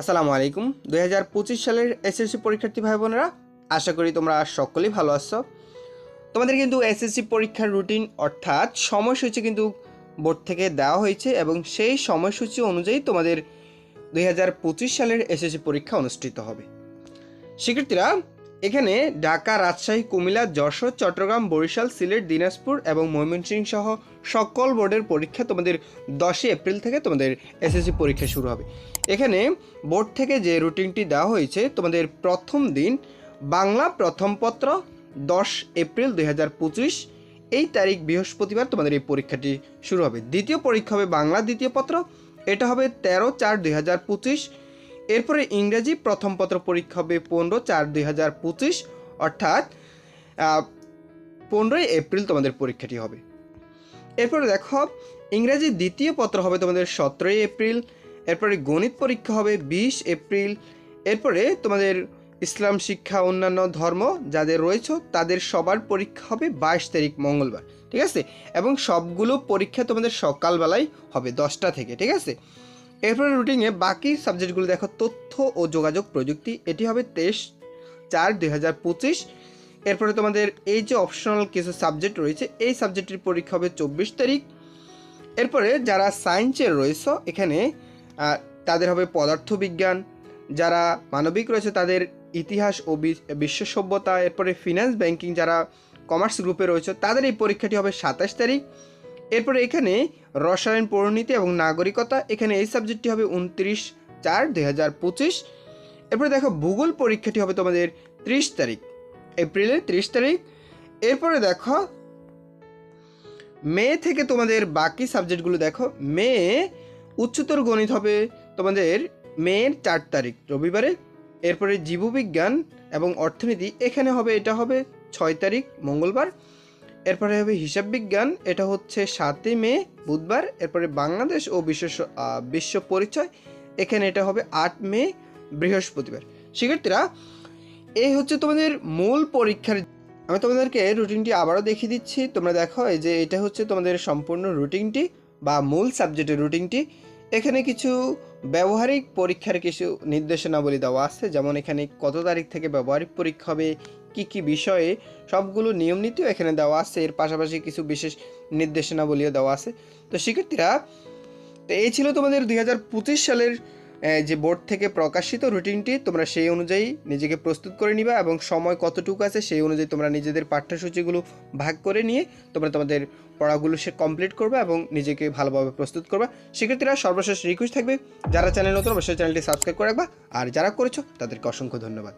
আসসালামু আলাইকুম। দুই হাজার পঁচিশ সালের এসএসসি পরীক্ষার্থী ভাই বোনেরা আশা করি তোমরা সকলেই ভালো আছো। তোমাদের কিন্তু এসএসসি পরীক্ষার রুটিন অর্থাৎ সময়সূচি কিন্তু বোর্ড থেকে দেওয়া হয়েছে এবং সেই সময়সূচি অনুযায়ী তোমাদের দুই হাজার পঁচিশ সালের এসএসসি পরীক্ষা অনুষ্ঠিত হবে। শিক্ষার্থীরা এখানে ঢাকা, রাজশাহী, কুমিল্লা, যশোর, চট্টগ্রাম, বরিশাল, সিলেট, দিনাজপুর এবং ময়মনসিংহ সহ সকল বোর্ডের পরীক্ষা তোমাদের দশই এপ্রিল থেকে তোমাদের এসএসসি পরীক্ষা শুরু হবে। এখানে বোর্ড থেকে যে রুটিনটি দেওয়া হয়েছে, তোমাদের প্রথম দিন বাংলা প্রথম পত্র দশ এপ্রিল দুই হাজার পঁচিশ, এই তারিখ বৃহস্পতিবার তোমাদের এই পরীক্ষাটি শুরু হবে। দ্বিতীয় পরীক্ষা হবে বাংলা দ্বিতীয় পত্র, এটা হবে তেরো চার দুই এরপরে ইংরেজি প্রথম পত্র পরীক্ষা হবে পনেরো চার দুই হাজার পঁচিশ, অর্থাৎ পনেরোই এপ্রিল তোমাদের পরীক্ষাটি হবে। এরপরে দেখো, ইংরেজি দ্বিতীয় পত্র হবে তোমাদের সতেরোই এপ্রিল, এরপরে গণিত পরীক্ষা হবে বিশ এপ্রিল, এরপরে তোমাদের ইসলাম, শিক্ষা, অন্যান্য ধর্ম যাদের রয়েছে তাদের সবার পরীক্ষা হবে বাইশ তারিখ মঙ্গলবার, ঠিক আছে? এবং সবগুলো পরীক্ষা তোমাদের সকালবেলায় হবে দশটা থেকে, ঠিক আছে? এরপরে রুটিনে বাকি সাবজেক্টগুলো দেখো, তথ্য ও যোগাযোগ প্রযুক্তি। এটি হবে তেইশ চার দুই হাজার পঁচিশ। এরপরে তোমাদের এই যে অপশনাল কিছু সাবজেক্ট রয়েছে, এই সাবজেক্টের পরীক্ষা হবে চব্বিশ তারিখ। এরপরে যারা সায়েন্সের রয়েছে, এখানে তাদের হবে পদার্থবিজ্ঞান। যারা মানবিক রয়েছে, তাদের ইতিহাস ও বিশ্ব সভ্যতা। এরপরে ফিনান্স ব্যাংকিং যারা কমার্স গ্রুপে রয়েছে, তাদের এই পরীক্ষাটি হবে সাতাশ তারিখ। এরপরে এখানে রসায়ন পরিণীতি এবং নাগরিকতা। এখানে এই সাবজেক্টটি হবে উনত্রিশ চার দুই হাজার পঁচিশ। এরপরে দেখো, ভূগোল পরীক্ষাটি হবে তোমাদের ত্রিশ তারিখ, এপ্রিলের ত্রিশ তারিখ। এরপরে দেখো, মে থেকে তোমাদের বাকি সাবজেক্টগুলো দেখো। মে, উচ্চতর গণিত হবে তোমাদের মেয়ের চার তারিখ, রবিবারে। এরপরে জীববিজ্ঞান এবং অর্থনীতি, এখানে হবে, এটা হবে ছয় তারিখ, মঙ্গলবার। এরপরে হবে হিসাব বিজ্ঞান, এটা হচ্ছে সাতই মে, বুধবার। এরপরে বাংলাদেশ ও বিশ্ব বিশ্ব পরিচয়, এখানে এটা হবে আট মে, বৃহস্পতিবার। শিক্ষার্থীরা, এই হচ্ছে তোমাদের মূল পরীক্ষার আমি তোমাদেরকে রুটিনটি আবারও দেখিয়ে দিচ্ছি। তোমরা দেখো যে এটা হচ্ছে তোমাদের সম্পূর্ণ রুটিনটি বা মূল সাবজেক্টের রুটিনটি। এখানে কিছু ব্যবহারিক পরীক্ষার কিছু নির্দেশনাবলী দেওয়া আছে, যেমন এখানে কত তারিখ থেকে ব্যবহারিক পরীক্ষা হবে কি কি বিষয়ে সবগুলো নিয়ম নীতিও এখানে দেওয়া আছে। এর পাশাপাশি কিছু বিশেষ নির্দেশনাবলীও দেওয়া আছে। তো শিক্ষার্থীরা, তো এই ছিল তোমাদের দুই হাজার পঁচিশ সালের যে বোর্ড থেকে প্রকাশিত রুটিনটি। তোমরা সেই অনুযায়ী নিজেকে প্রস্তুত করে নিবা এবং সময় কতটুকু আছে সেই অনুযায়ী তোমরা নিজেদের পাঠ্যসূচিগুলো ভাগ করে নিয়ে তোমরা তোমাদের পড়াগুলো সে কমপ্লিট করবে এবং নিজেকে ভালোভাবে প্রস্তুত করবে। শিক্ষার্থীরা, সর্বশেষ রিকোয়েস্ট থাকবে, যারা চ্যানেল নতুন অবশ্যই চ্যানেলটি সাবস্ক্রাইব করে রাখবা। আর যারা করেছ, তাদেরকে অসংখ্য ধন্যবাদ।